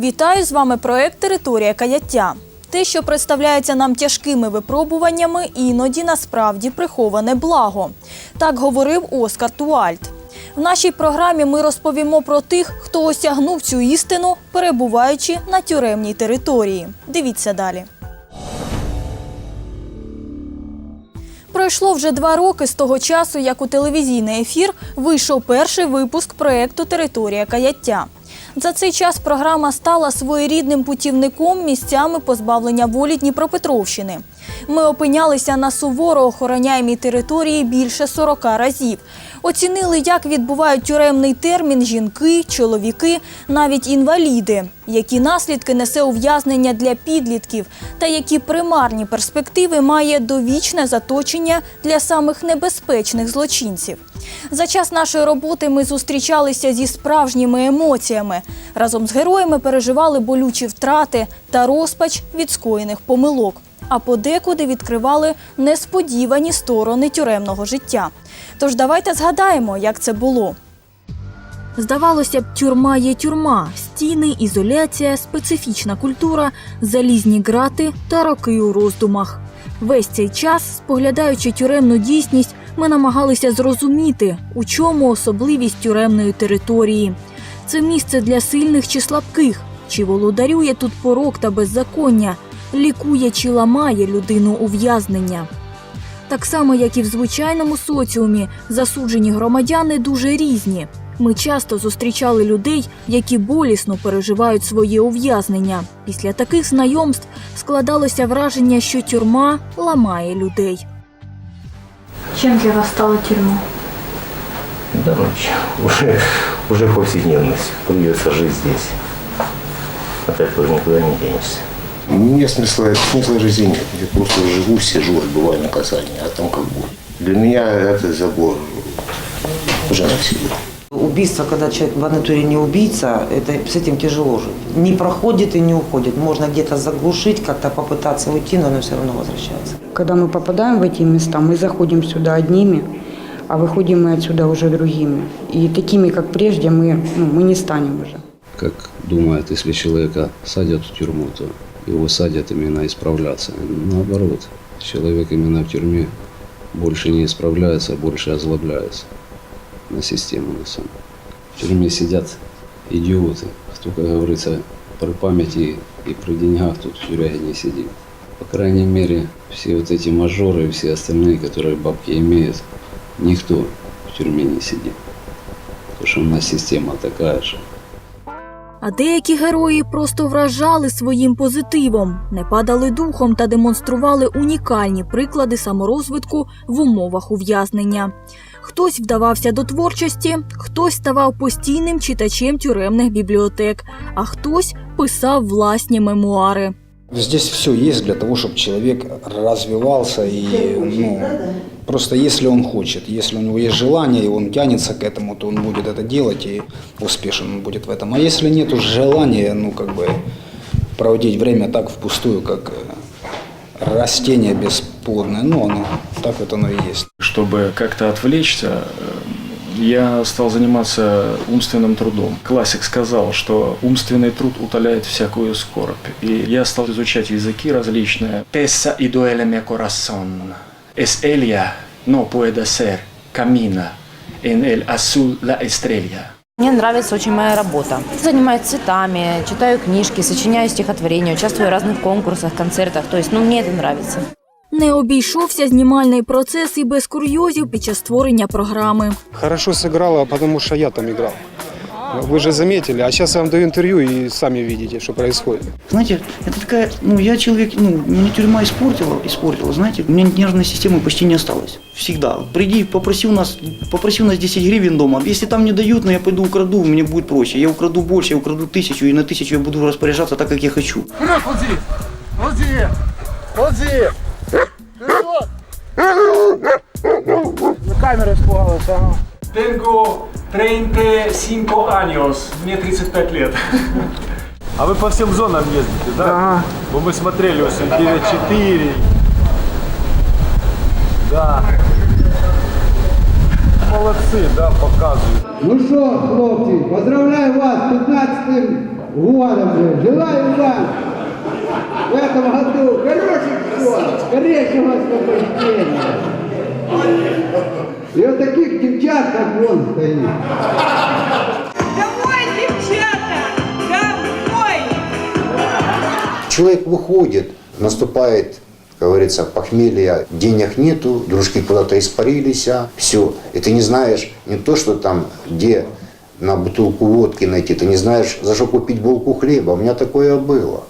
Вітаю з вами проект Територія каяття. Те, що представляється нам тяжкими випробуваннями, іноді насправді приховане благо. Так говорив Оскар Туальт. В нашій програмі ми розповімо про тих, хто осягнув цю істину, перебуваючи на тюремній території. Дивіться далі. Пройшло вже два роки з того часу, як у телевізійний ефір вийшов перший випуск проєкту Територія каяття. За цей час програма стала своєрідним путівником місцями позбавлення волі Дніпропетровщини. Ми опинялися на суворо охороняємій території більше 40 разів. Оцінили, як відбувають тюремний термін жінки, чоловіки, навіть інваліди, які наслідки несе ув'язнення для підлітків та які примарні перспективи має довічне заточення для самих небезпечних злочинців. За час нашої роботи ми зустрічалися зі справжніми емоціями. Разом з героями переживали болючі втрати та розпач від скоєних помилок. А подекуди відкривали несподівані сторони тюремного життя. Тож давайте згадаємо, як це було. Здавалося б, тюрма є тюрма, стіни, ізоляція, специфічна культура, залізні грати та роки у роздумах. Весь цей час, споглядаючи тюремну дійсність, ми намагалися зрозуміти, у чому особливість тюремної території. Це місце для сильних чи слабких, чи володарює тут порок та беззаконня, лікує чи ламає людину ув'язнення. Так само, як і в звичайному соціумі, засуджені громадяни дуже різні. Ми часто зустрічали людей, які болісно переживають своє ув'язнення. Після таких знайомств складалося враження, що тюрма ламає людей. Чим для вас стала тюрма? Да ну чё, уже, уже повседневность. Придется жить здесь. От этого никуда не денешься. Мне смысла, смысла жизни нет. Я просто живу, сижу, отбываю наказание, а там как будет. Для меня это забор уже навсегда. Убийство, когда человек в натуре не убийца, это, с этим тяжело жить. Не проходит и не уходит. Можно где-то заглушить, как-то попытаться уйти, но оно все равно возвращается. Когда мы попадаем в эти места, мы заходим сюда одними, а выходим мы отсюда уже другими. И такими, как прежде, мы, ну, мы не станем уже. как думают, если человека садят в тюрьму, то его садят именно исправляться. Наоборот, человек именно в тюрьме больше не исправляется, а больше озлобляется на систему на самом. В тюрьме сидят идиоты, кто, как говорится, при памяти и при деньгах тут в тюряге не сидит. По крайней мере, все вот эти мажоры и все остальные, которые бабки имеют, никто в тюрьме не сидит. Потому что у нас система такая же. А деякі герої просто вражали своїм позитивом, не падали духом та демонстрували унікальні приклади саморозвитку в умовах ув'язнення. Хтось вдавався до творчості, хтось ставав постійним читачем тюремних бібліотек, а хтось писав власні мемуари. Здесь все есть для того, чтобы человек развивался и ну, просто если он хочет, если у него есть желание и он тянется к этому, то он будет это делать и успешен он будет в этом. А если нет желания, ну как бы проводить время так впустую, как э, растение бесплодное, ну оно так вот оно и есть. Чтобы как-то отвлечься, э, я стал заниматься умственным трудом. Классик сказал, что умственный труд утоляет всякую скорбь. И я стал изучать языки различные. Y duele mi corazón. Es ella, no puede ser, camina en el azul la estrella. Мне нравится очень моя работа. Занимаюсь цветами, читаю книжки, сочиняю стихотворения, участвую в разных конкурсах, концертах. То есть, ну, мне это нравится. Не обійшовся знімальний процес і без курйозів під час створення програми. Хорошо сыграла, потому что я там играл. Вы же заметили, а сейчас я вам даю интервью и сами видите, что происходит. Знаете, это такая, ну, я человек, ну, меня тюрьма испортила, испортила, знаете, у меня нервной системы почти не осталось. Всегда. Приди, попроси у нас, попроси у нас 10 гривен дома. Если там не дают, но я пойду украду, мне будет проще. Я украду больше, я украду тысячу, и на тысячу я буду распоряжаться так, как я хочу. Tengo 35 años, мне 35 лет. А вы по всем зонам ездите, да? Да. Бо мы смотрели 894. Да. Молодцы, да, показывают. Ну що, хлопці, поздравляю вас з 15 года, блин. Желаю вам в этом году хороших школ, скорейшего освобождения. И вот таких девчат, как он стоит. Домой, девчата! Домой! Человек выходит, наступает, как говорится, похмелье, денег нету, дружки куда-то испарились, все. И ты не знаешь не то, что там, где на бутылку водки найти, ты не знаешь, за что купить булку хлеба. У меня такое было.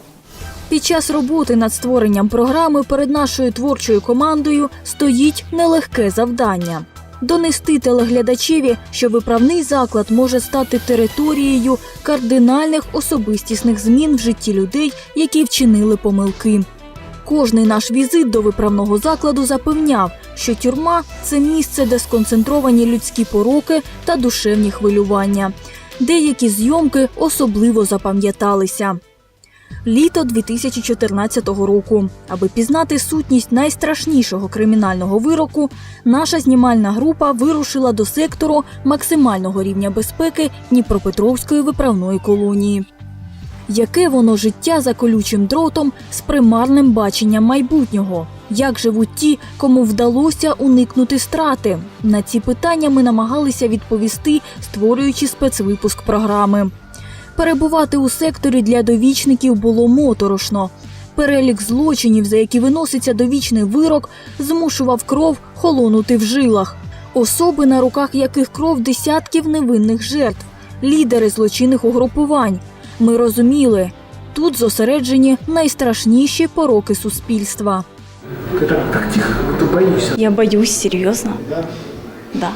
Під час роботи над створенням програми перед нашою творчою командою стоїть нелегке завдання донести телеглядачеві, що виправний заклад може стати територією кардинальних особистісних змін в житті людей, які вчинили помилки. Кожний наш візит до виправного закладу запевняв, що тюрма це місце, де сконцентровані людські пороки та душевні хвилювання. Деякі зйомки особливо запам'яталися. Літо 2014 року. Аби пізнати сутність найстрашнішого кримінального вироку, наша знімальна група вирушила до сектору максимального рівня безпеки Дніпропетровської виправної колонії. Яке воно життя за колючим дротом з примарним баченням майбутнього? Як живуть ті, кому вдалося уникнути страти? На ці питання ми намагалися відповісти, створюючи спецвипуск програми. Перебувати у секторі для довічників було моторошно. Перелік злочинів, за які виноситься довічний вирок, змушував кров холонути в жилах. Особи, на руках яких кров десятків невинних жертв, лідери злочинних угрупувань. Ми розуміли, тут зосереджені найстрашніші пороки суспільства. Я боюсь, серьезно. Да.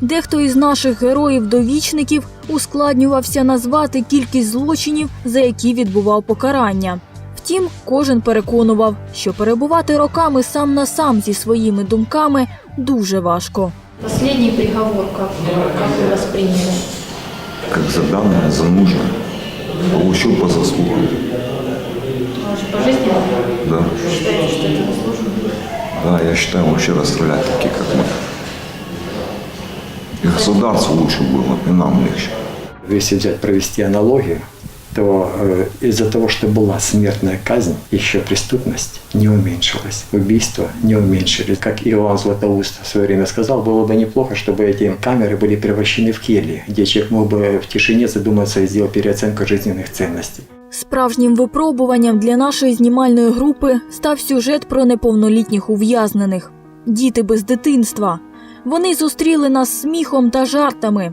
Дехто із наших героїв-довічників ускладнювався назвати кількість злочинів, за які відбував покарання. Втім, кожен переконував, що перебувати роками сам на сам зі своїми думками дуже важко. Последний приговор, как, как вы восприняли? как за данное, за нужное. Получил по заслугам. Пожизненно? Да. Считаете, что это заслуженно? Да, я считаю, вообще расстрелять таких, как мы. И государству лучше было, и нам легче. Если взять, провести аналогию, то э, из-за того, что была смертная казнь, еще преступность не уменьшилась, убийства не уменьшились. Как Иоанн Златоуст в свое время сказал, было бы неплохо, чтобы эти камеры были превращены в кельи, где человек мог бы в тишине задуматься и сделать переоценку жизненных ценностей. Справжнім випробуванням для нашої знімальної групи став сюжет про неповнолітніх ув'язнених діти без дитинства. Вони зустріли нас сміхом та жартами.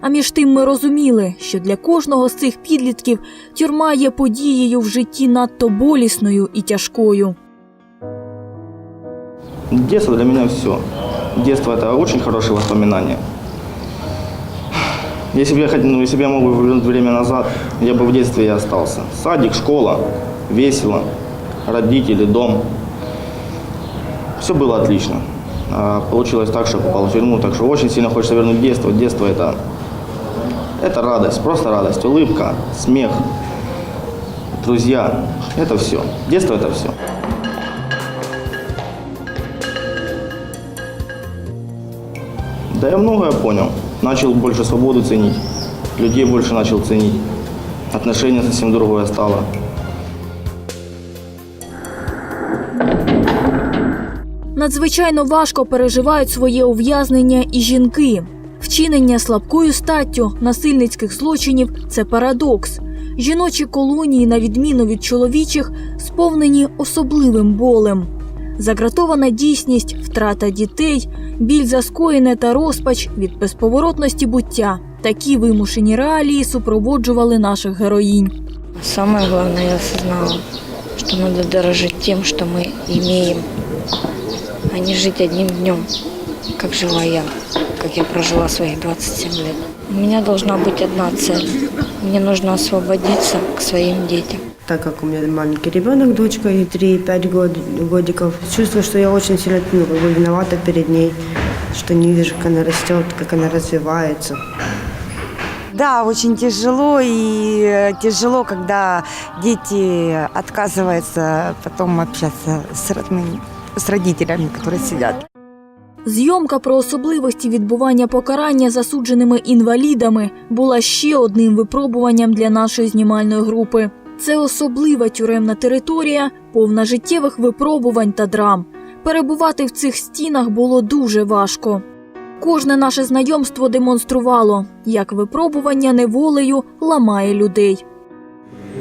А між тим ми розуміли, що для кожного з цих підлітків тюрма є подією в житті надто болісною і тяжкою. Детство для меня все. Детство это очень хорошие воспоминания. Если бы я хотел, ну, если бы я мог бы вернуть время назад, я бы в детстве и остался. Садик, школа, весело, родители, дом. Все было отлично. А получилось так, что попал в тюрьму, так что очень сильно хочется вернуть детство. Детство это, это радость, просто радость, улыбка, смех, друзья. Это все. Детство это все. Да я многое понял. Начал больше свободу ценить. Людей больше начал ценить. Отношение совсем другое стало. Надзвичайно важко переживають своє ув'язнення і жінки. Вчинення слабкою статтю насильницьких злочинів це парадокс. Жіночі колонії, на відміну від чоловічих, сповнені особливим болем. Загратована дійсність, втрата дітей, біль за скоєне та розпач від безповоротності буття. Такі вимушені реалії супроводжували наших героїнь. Самое главное, я осознала, что надо дорожить тем, что мы имеем, а не жить одним днем, как жила я, как я прожила своих 27 лет. У меня должна быть одна цель. Мне нужно освободиться к своим детям. Так как у меня маленький ребенок, дочка, ей 3-5 год, годиков, чувствую, что я очень сильно ну, как бы виновата перед ней, что не вижу, как она растет, как она развивается. Да, очень тяжело и тяжело, когда дети отказываются потом общаться с, родными, с родителями, которые сидят. Зйомка про особливості відбування покарання засудженими інвалідами була ще одним випробуванням для нашої знімальної групи. Це особлива тюремна територія, повна життєвих випробувань та драм. Перебувати в цих стінах було дуже важко. Кожне наше знайомство демонструвало, як випробування неволею ламає людей.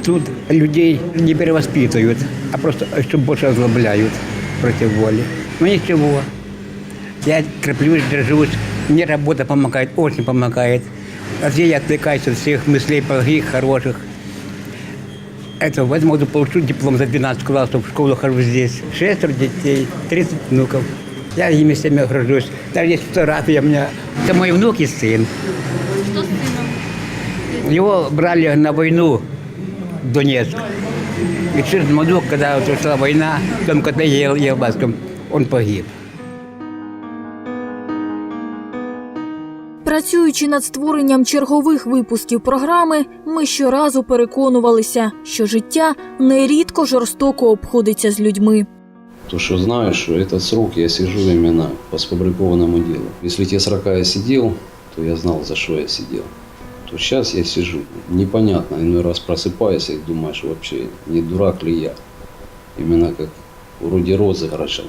Тут людей не перевоспитывают, а просто еще больше озлобляют против воли. Но ничего. Я треплюсь, держусь. Мне работа помогает, очень помогает. Здесь я отвлекаюсь от всех мыслей плохих, хороших. Это возможно получу диплом за 12 классов, в школу хожу здесь. Шестеро детей, 30 внуков. Я ими всеми горжусь. Даже есть фотография у меня. Это мой внук и сын. Что с сыном? Его брали на войну в Донецк. И через году, когда вот шла война, в том котле ел, Елбасском, он погиб. Працюючи над створенням чергових випусків програми, ми щоразу переконувалися, що життя нерідко жорстоко обходиться з людьми. То, что знаю, что этот срок я сижу именно по сфабрикованному делу. Если те срока я сидел, то я знал, за что я сидел. То сейчас я сижу. Непонятно, иной раз просыпаюсь и думаешь, вообще, не дурак ли я. Именно как вроде розыгрыша.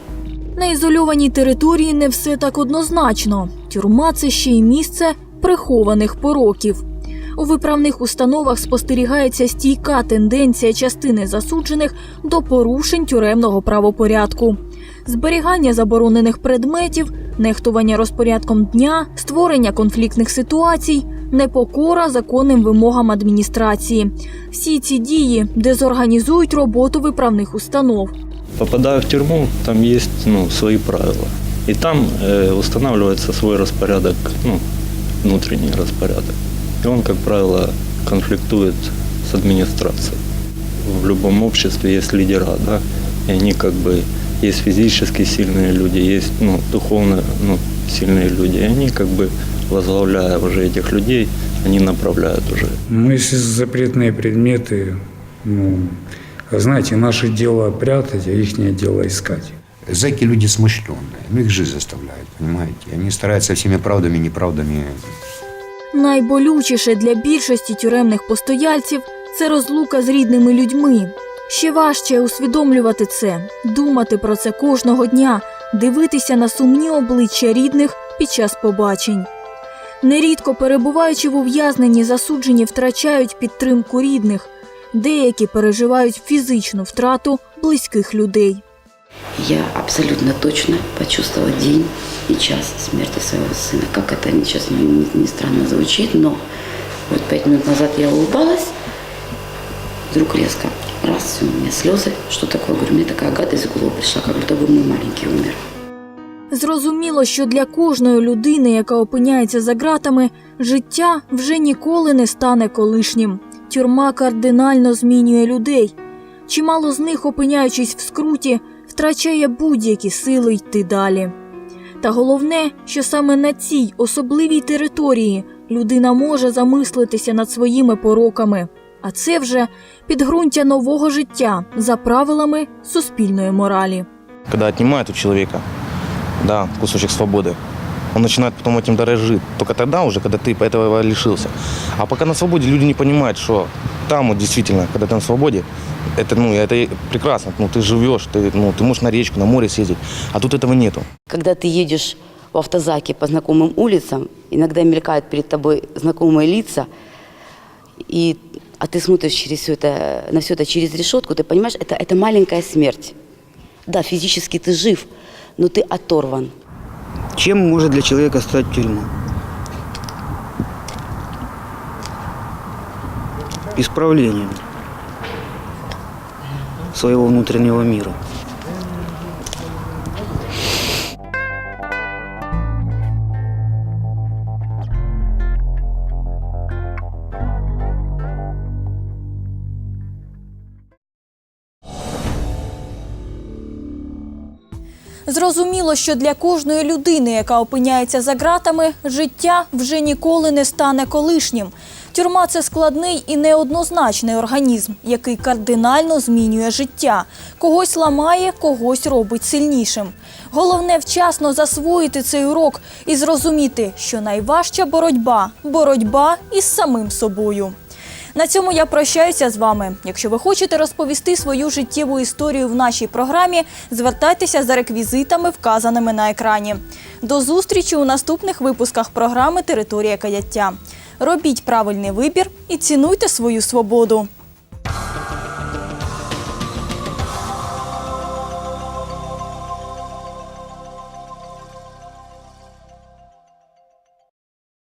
На ізольованій території не все так однозначно. Тюрма це ще й місце прихованих пороків. У виправних установах спостерігається стійка тенденція частини засуджених до порушень тюремного правопорядку. Зберігання заборонених предметів, нехтування розпорядком дня, створення конфліктних ситуацій, непокора законним вимогам адміністрації. Всі ці дії дезорганізують роботу виправних установ. Попадая в тюрьму, там есть ну, свои правила. И там э, устанавливается свой распорядок, ну, внутренний распорядок. И он, как правило, конфликтует с администрацией. В любом обществе есть лидера, да, и они как бы есть физически сильные люди, есть ну, духовно ну, сильные люди. И они как бы возглавляя уже этих людей, они направляют уже. Ну, если запретные предметы, ну, знаете, наше дело прятать, а их дело искать. Зэки люди смышленные, ну их жизнь заставляет, понимаете? Они стараются всеми правдами и неправдами Найболючіше для більшості тюремних постояльців це розлука з рідними людьми. Ще важче усвідомлювати це, думати про це кожного дня, дивитися на сумні обличчя рідних під час побачень. Нерідко перебуваючи в ув'язненні, засуджені втрачають підтримку рідних, деякі переживають фізичну втрату близьких людей. Я абсолютно точно почувствовала день и час смерти своего сына. Как это сейчас не, не- не странно звучит, но вот пять минут назад я улыбалась, вдруг резко, раз, у меня слезы, что такое, говорю, мне такая гадость в голову пришла, как будто бы мой маленький умер. Зрозуміло, що для кожної людини, яка опиняється за ґратами, життя вже ніколи не стане колишнім. Тюрма кардинально змінює людей. Чимало з них, опиняючись в скруті, втрачає будь-які сили йти далі. Та головне, що саме на цій особливій території людина може замислитися над своїми пороками, а це вже підґрунтя нового життя за правилами суспільної моралі. Когда отнимают у человека, да, кусочек свободы, он начинает потом этим дорожить. Только тогда уже, когда ты этого лишился. А пока на свободе люди не понимают, что там вот действительно, когда ты на свободе, это, ну, это прекрасно. Ну, ты живешь, ты, ну, ты можешь на речку, на море съездить. А тут этого нету. Когда ты едешь в автозаке по знакомым улицам, иногда мелькают перед тобой знакомые лица, и, а ты смотришь через все это, на все это через решетку, ты понимаешь, это, это маленькая смерть. Да, физически ты жив, но ты оторван. Чем может для человека стать тюрьма? Исправлением своего внутреннего мира. Зрозуміло, що для кожної людини, яка опиняється за ґратами, життя вже ніколи не стане колишнім. Тюрма це складний і неоднозначний організм, який кардинально змінює життя. Когось ламає, когось робить сильнішим. Головне вчасно засвоїти цей урок і зрозуміти, що найважча боротьба боротьба із самим собою. На цьому я прощаюся з вами. Якщо ви хочете розповісти свою життєву історію в нашій програмі, звертайтеся за реквізитами, вказаними на екрані. До зустрічі у наступних випусках програми Територія каяття. Робіть правильний вибір і цінуйте свою свободу.